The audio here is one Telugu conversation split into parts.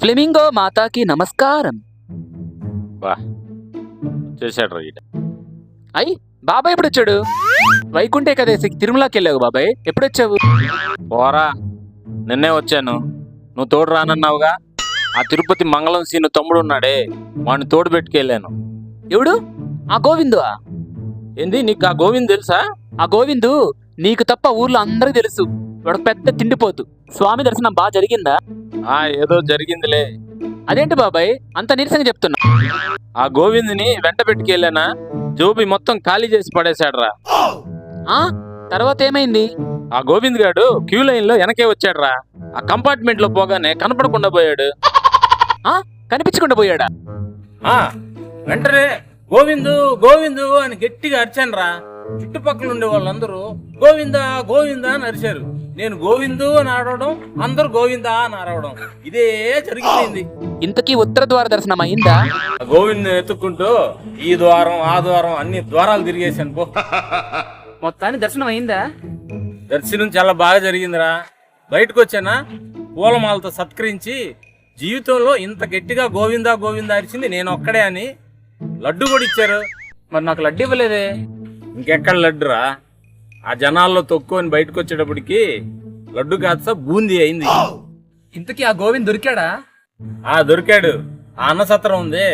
ఫ్లెమింగో మాతాకి నమస్కారం. బా చేశాడు రా ఈడ. అయ్ బాబాయ్ ఎప్పుడు వచ్చాడు వైకుంఠ ఏకాదశికి తిరుమలకి వెళ్ళావు బాబాయ్. ఎప్పుడు వచ్చావు పోరా నిన్నే వచ్చాను. నువ్వు తోడు రానన్నావుగా? ఆ తిరుపతి మంగళం సీను తమ్ముడు ఉన్నాడే వాడిని తోడు పెట్టుకెళ్ళాను. ఎవడు? ఆ గోవిందు ఏంది నీకు ఆ గోవింద్ తెలుసా? ఆ గోవిందు? నీకు తప్ప ఊర్లో అందరికీ తెలుసు. వాడు పెద్ద తిండిపోతు. స్వామి దర్శనం బాగా జరిగిందా? ఆ ఏదో జరిగిందిలే. అదేంటి బాబాయ్? అంత నీరసంగా చెప్తున్నా. ఆ గోవింద్ని వెంట పెట్టుకెళ్ళానా? జోబి మొత్తం ఖాళీ చేసి పడేశాడురా. ఆ? తర్వాత ఏమైంది? ఆ గోవింద్ గాడు క్యూ లైన్లో వెనకే వచ్చాడురా. ఆ కంపార్ట్మెంట్లో పోగానే కనపడకుండా పోయాడు. ఆ? కనిపించకుండా పోయాడా? ఆ వెంటనే గోవిందు గోవిందు అని గట్టిగా అరిచాను రా చుట్టుపక్కల ఉండే వాళ్ళందరూ గోవిందా గోవిందా అని అరిచారు. నేను గోవిందు అని ఆడవడం అందరూ గోవిందా అని అరవడం. ఇదే జరిగిపోయింది. ఇంతకీ ఉత్తర ద్వార దర్శనం అయిందా? గోవింద్ ఎత్తుక్కుంటూ ఈ ద్వారం ఆ ద్వారం అన్ని ద్వారాలు తిరిగేశాను పో. మొత్తాన్ని దర్శనం అయిందా? దర్శనం చాలా బాగా జరిగిందిరా. బయటకు వచ్చానా? పూలమాలతో సత్కరించి జీవితంలో ఇంత గట్టిగా గోవిందా గోవిందా అరిచింది నేను ఒక్కడే అని లడ్డు కూడా ఇచ్చారు. మరి నాకు లడ్డు ఇవ్వలేదే. ఇంకెక్కడ లడ్డురా? ఆ జనాల్లో తొక్కుని బయటకు వచ్చేటప్పటికి లడ్డు కాస్త బూందీ అయింది. ఇంతకీ ఆ గోవింద్ దొరికాడా? ఆ దొరికాడు. ఆ అన్నసత్రం ఉంది.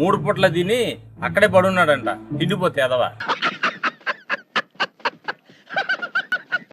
మూడు పూట్ల తిని అక్కడే పడున్నాడంట. తిండిపోతే ఎదవా